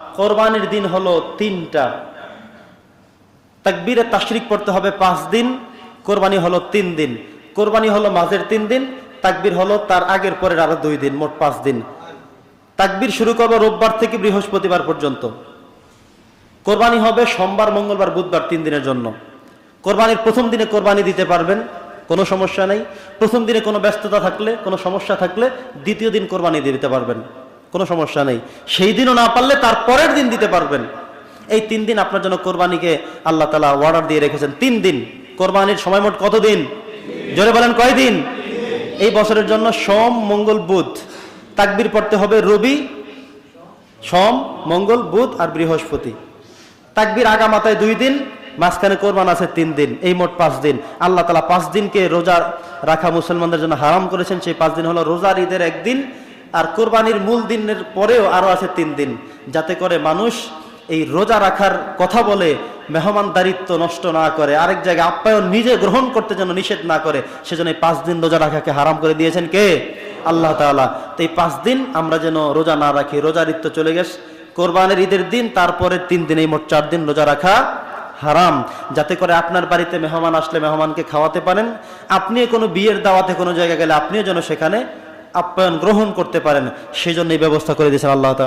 কোরবানির দিন হলো তিনটা। তাকবীরে তাশরিক পড়তে হবে পাঁচ দিন, কোরবানি হলো তিন দিন। কোরবানি হলো মাঝের তিন দিন, তাকবীর হলো তার আগের পরের আরও দুই দিন, মোট পাঁচ দিন। তাকবীর শুরু করব রোববার থেকে বৃহস্পতিবার পর্যন্ত। কোরবানি হবে সোমবার, মঙ্গলবার, বুধবার তিন দিনের জন্য। কোরবানির প্রথম দিনে কোরবানি দিতে পারবেন, কোনো সমস্যা নেই। প্রথম দিনে কোনো ব্যস্ততা থাকলে, কোনো সমস্যা থাকলে দ্বিতীয় দিন কোরবানি দিতে পারবেন। কোনো সমস্যা নেই। সেই দিনও না পারলে তার পরের দিন দিতে পারবেন। এই তিন দিন আপনার জন্য কোরবানিকে আল্লাহ তালা অর্ডার দিয়ে রেখেছেন। তিন দিন। কোরবানির সময় মোট কতদিন জোরে বলেন কয়দিন এই বছরের জন্য সোম, মঙ্গল, বুধ। তাকবির পড়তে হবে রবি, সোম, মঙ্গল, বুধ আর বৃহস্পতি। তাকবির আগা মাথায় দুই দিন, মাঝখানে কোরবান আছে তিন দিন। এই মোট পাঁচ দিন। আল্লাহ তালা পাঁচ দিনকে রোজা রাখা মুসলমানদের জন্য হারাম করেছেন। সেই পাঁচ দিন হলো রোজার ঈদের একদিন আর কোরবানির মূল দিনের পরেও আরও আছে তিন দিন। যাতে করে মানুষ এই রোজা রাখার কথা বলে মেহমানদারিত্ব নষ্ট না করে, আরেক জায়গায় আপ্যায়ন নিজে গ্রহণ করতে যেন নিষেধ না করে, সেজন্য এই পাঁচ দিন রোজা রাখাকে হারাম করে দিয়েছেন কে? আল্লাহ তাআলা। তো এই পাঁচ দিন আমরা যেন রোজা না রাখি রোজার ঈদ চলে গেছে। কোরবানের ঈদের দিন, তারপরে তিন দিন, এই মোট চার দিন রোজা রাখা হারাম। যাতে করে আপনার বাড়িতে মেহমান আসলে মেহমানকে খাওয়াতে পারেন। আপনিও কোনো বিয়ের দাওয়াতে কোনো জায়গায় গেলে আপনিও যেন সেখানে আপ্যায়ন গ্রহণ করতে পারেন সেই জন্য এই ব্যবস্থা করে দিয়েছেন আল্লাহ